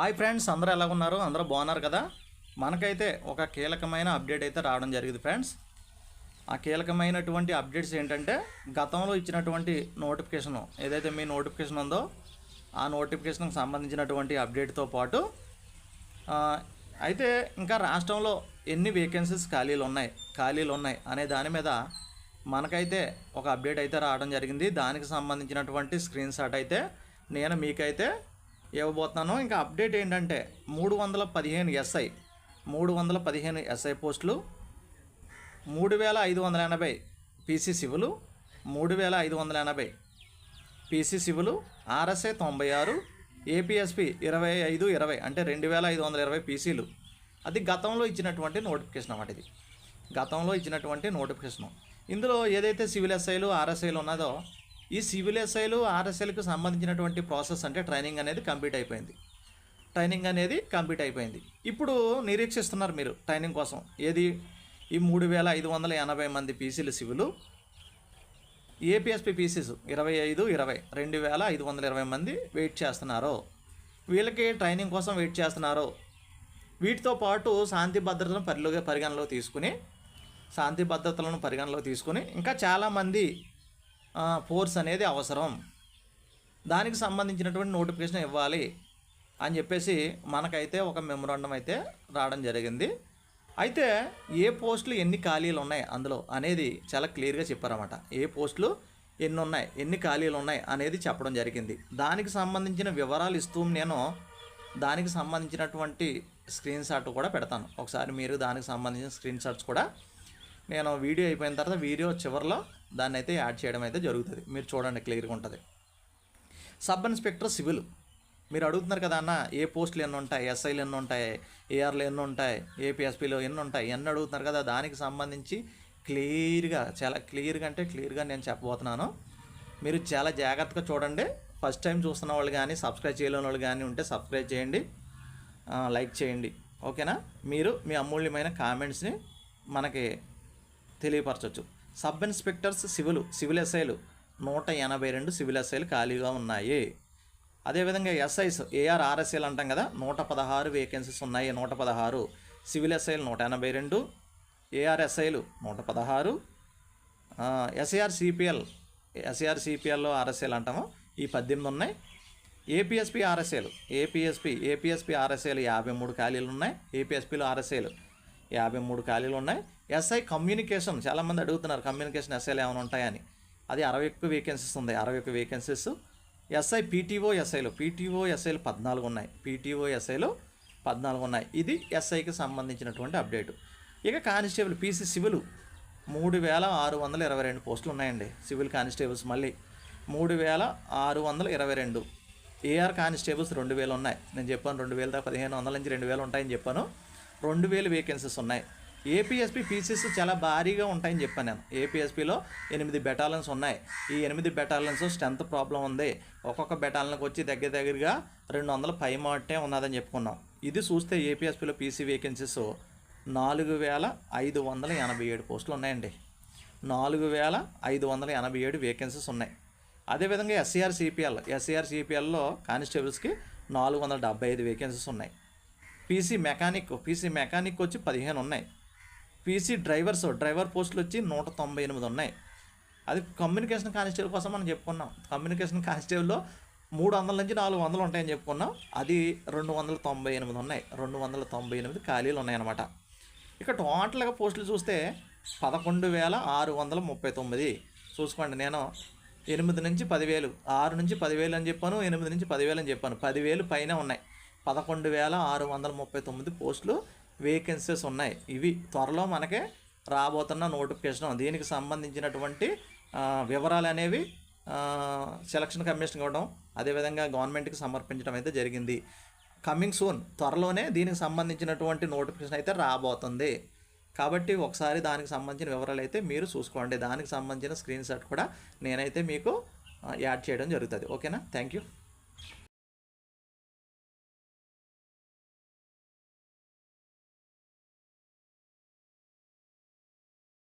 Hi friends అందరూ ఎలా ఉన్నారు? అందరూ బాగున్నారు కదా? మనకైతే ఒక కీలకమైన అప్డేట్ అయితే రావడం జరిగింది ఫ్రెండ్స్. ఆ కీలకమైనటువంటి అప్డేట్స్ ఏంటంటే గతంలో ఇచ్చినటువంటి నోటిఫికేషన్ ఏదైతే మీ నోటిఫికేషన్ ఉందో ఆ నోటిఫికేషన్కి సంబంధించినటువంటి అప్డేట్తో పాటు అయితే ఇంకా రాష్ట్రంలో ఎన్ని వేకెన్సీస్ ఖాళీలు ఉన్నాయి ఖాళీలు ఉన్నాయి అనే దాని మీద మనకైతే ఒక అప్డేట్ అయితే రావడం జరిగింది. దానికి సంబంధించినటువంటి స్క్రీన్ షాట్ అయితే నేను మీకైతే ఇవ్వబోతున్నాను. ఇంకా అప్డేట్ ఏంటంటే మూడు వందల పదిహేను ఎస్ఐ మూడు వందల పదిహేను ఎస్ఐ పోస్టులు మూడు వేల ఐదు వందల ఎనభై పీసీ సివులు మూడు వేల ఐదు వందల ఎనభై పీసీ సివులు ఆర్ఎస్ఐ తొంభై ఆరు ఏపీఎస్పి ఇరవై ఐదు ఇరవై అంటే రెండు వేల ఐదు వందల ఇరవై పీసీలు. అది గతంలో ఇచ్చినటువంటి నోటిఫికేషన్ అన్నమాట ఇది. గతంలో ఇచ్చినటువంటి నోటిఫికేషన్. ఇందులో ఏదైతే సివిల్ ఎస్ఐలు ఆర్ఎస్ఐలు ఉన్నదో ఈ సివిల్ ఎస్ఐలు ఆర్ఎస్ఐలకు సంబంధించినటువంటి ప్రాసెస్ అంటే ట్రైనింగ్ అనేది కంప్లీట్ అయిపోయింది. ట్రైనింగ్ అనేది కంప్లీట్ అయిపోయింది. ఇప్పుడు నిరీక్షిస్తున్నారు మీరు ట్రైనింగ్ కోసం. ఏది? ఈ మూడు వేల ఐదు వందల ఎనభై మంది పీసీలు సివిలు ఏపీఎస్పీ పీసీస్ ఇరవై ఐదు ఇరవై రెండు వేల ఐదు వందల ఇరవై మంది వెయిట్ చేస్తున్నారు. వీళ్ళకి ట్రైనింగ్ కోసం వెయిట్ చేస్తున్నారు. వీటితో పాటు శాంతి భద్రతలను పరిలోగా పరిగణలో తీసుకుని శాంతి భద్రతలను పరిగణలో తీసుకుని ఇంకా చాలామంది ఫోర్స్ అనేది అవసరం. దానికి సంబంధించినటువంటి నోటిఫికేషన్ ఇవ్వాలి అని చెప్పేసి మనకైతే ఒక మెమొరాండం అయితే రావడం జరిగింది. అయితే ఏ పోస్టులు ఎన్ని ఖాళీలు ఉన్నాయి అందులో అనేది చాలా క్లియర్గా చెప్పారన్నమాట. ఏ పోస్టులు ఎన్ని ఉన్నాయి ఎన్ని ఖాళీలు ఉన్నాయి అనేది చెప్పడం జరిగింది. దానికి సంబంధించిన వివరాలు ఇస్తూ నేను దానికి సంబంధించినటువంటి స్క్రీన్ షాట్ కూడా పెడతాను. ఒకసారి మీరు దానికి సంబంధించిన స్క్రీన్ షాట్స్ కూడా నేను వీడియో అయిపోయిన తర్వాత వీడియో చివరిలో దాన్ని అయితే యాడ్ చేయడం అయితే జరుగుతుంది. మీరు చూడండి క్లియర్గా ఉంటుంది. Sub inspector civil. మీరు అడుగుతున్నారు కదా అన్న ఏ పోస్టులు ఎన్ని ఉంటాయి? ఎస్ఐలు ఎన్ని ఉంటాయి? ఏఆర్లు ఎన్ని ఉంటాయి? ఏపీఎస్పీలో ఎన్ని ఉంటాయి? ఎన్ని అడుగుతున్నారు కదా? దానికి సంబంధించి క్లియర్గా చాలా క్లియర్గా అంటే క్లియర్గా నేను చెప్పబోతున్నాను. మీరు చాలా జాగ్రత్తగా చూడండి. ఫస్ట్ టైం చూస్తున్న వాళ్ళు కానీ సబ్స్క్రైబ్ చేయలేని వాళ్ళు కానీ ఉంటే సబ్స్క్రైబ్ చేయండి. లైక్ చేయండి. ఓకేనా? మీరు మీ అమూల్యమైన కామెంట్స్ని మనకి తెలియపరచవచ్చు సబ్ ఇన్స్పెక్టర్స్ సివిలు సివిల్ ఎస్ఐలు నూట ఎనభై రెండు సివిల్ ఎస్ఐలు ఖాళీగా ఉన్నాయి. అదేవిధంగా ఎస్ఐస్ ఏఆర్ ఆర్ఎస్ఐలు అంటాం కదా నూట పదహారు వేకెన్సీస్ ఉన్నాయి నూట పదహారు. సివిల్ ఎస్ఐలు నూట ఎనభై రెండు ఏఆర్ఎస్ఐలు నూట పదహారు. ఎస్ఏఆర్ సిపిఎల్ ఎస్ఏఆర్ సిపిఎల్లో ఆర్ఎస్ఐలు అంటాము ఈ పద్దెనిమిది ఉన్నాయి. ఏపీఎస్పి ఆర్ఎస్ఏలు ఏపీఎస్పి ఏపీఎస్పి ఆర్ఎస్ఏలు యాభై మూడు ఖాళీలు ఉన్నాయి ఏపీఎస్పీలో ఆర్ఎస్ఏలు యాభై మూడు ఖాళీలు ఉన్నాయి. ఎస్ఐ కమ్యూనికేషన్ చాలామంది అడుగుతున్నారు కమ్యూనికేషన్ ఎస్ఐలు ఏమైనా ఉంటాయని అది అరవై ఒక్క వేకెన్సీస్ ఉంది. అరవై ఒక్క వేకెన్సీస్ ఎస్ఐ పీటీఓ ఎస్ఐలు పీటీఓ ఎస్ఐలు పద్నాలుగు ఉన్నాయి. పీటీఓ ఎస్ఐలు పద్నాలుగు ఉన్నాయి. ఇది ఎస్ఐకి సంబంధించినటువంటి అప్డేట్. ఇక కానిస్టేబుల్ పీసీ సివిల్ మూడు వేల ఆరు వందల ఇరవై రెండు పోస్టులు ఉన్నాయండి. సివిల్ కానిస్టేబుల్స్ మళ్ళీ మూడు వేల ఆరు వందల ఇరవై రెండు. ఏఆర్ కానిస్టేబుల్స్ రెండు వేలు ఉన్నాయి. నేను చెప్పాను రెండు వేల దాకా పదిహేను వందల నుంచి రెండు వేలు ఉంటాయని చెప్పాను. రెండు వేలు వేకెన్సీస్ ఉన్నాయి. ఏపీఎస్పీ పీసీస్ చాలా భారీగా ఉంటాయని చెప్పాను నేను. ఏపీఎస్పీలో ఎనిమిది బెటాలియన్స్ ఉన్నాయి. ఈ ఎనిమిది బెటాలియన్స్ స్ట్రెంత్ ప్రాబ్లం ఉంది. ఒక్కొక్క బెటాలియన్కి వచ్చి దగ్గర దగ్గరగా రెండు వందల పై మాటే ఉన్నదని చెప్పుకున్నాం. ఇది చూస్తే ఏపీఎస్పీలో పీసీ వేకెన్సీస్ నాలుగు వేల ఐదు వందల ఎనభై ఏడు పోస్టులు ఉన్నాయండి. నాలుగు వేల ఐదు వందల ఎనభై ఏడు వేకెన్సీస్ ఉన్నాయి. అదేవిధంగా ఎస్సీఆర్ సిపిఎల్ ఎస్సీఆర్ సిపిఎల్లో కానిస్టేబుల్స్కి నాలుగు వందల డెబ్బై ఐదు వేకెన్సీస్ ఉన్నాయి. పీసీ మెకానిక్ పీసీ మెకానిక్ వచ్చి పదిహేను ఉన్నాయి. పీసీ డ్రైవర్స్ డ్రైవర్ పోస్టులు వచ్చి నూట తొంభై ఎనిమిది ఉన్నాయి. అది కమ్యూనికేషన్ కానిస్టేబుల్ కోసం మనం చెప్పుకున్నాం. కమ్యూనికేషన్ కానిస్టేబుల్లో మూడు వందల నుంచి నాలుగు వందలు ఉంటాయని చెప్పుకున్నాం. అది రెండు వందల తొంభై ఎనిమిది ఉన్నాయి. రెండు వందల తొంభై ఎనిమిది ఖాళీలు ఉన్నాయన్నమాట. ఇక టోటల్గా పోస్టులు చూస్తే పదకొండు వేల ఆరు వందల ముప్పై తొమ్మిది. చూసుకోండి నేను ఎనిమిది నుంచి పదివేలు ఆరు నుంచి పదివేలు అని చెప్పాను ఎనిమిది నుంచి పదివేలు అని చెప్పాను. పదివేలు పైన ఉన్నాయి. పదకొండు వేల ఆరు వందల ముప్పై తొమ్మిది పోస్టులు వేకెన్సీస్ ఉన్నాయి. ఇవి త్వరలో మనకే రాబోతున్న నోటిఫికేషన్ దీనికి సంబంధించినటువంటి వివరాలు అనేవి సెలక్షన్ కమిషన్ ఇవ్వడం అదేవిధంగా గవర్నమెంట్కి సమర్పించడం అయితే జరిగింది. కమింగ్ సూన్ త్వరలోనే దీనికి సంబంధించినటువంటి నోటిఫికేషన్ అయితే రాబోతుంది. కాబట్టి ఒకసారి దానికి సంబంధించిన వివరాలు అయితే మీరు చూసుకోండి. దానికి సంబంధించిన స్క్రీన్ షాట్ కూడా నేనైతే మీకు యాడ్ చేయడం జరుగుతుంది. ఓకేనా? Thank you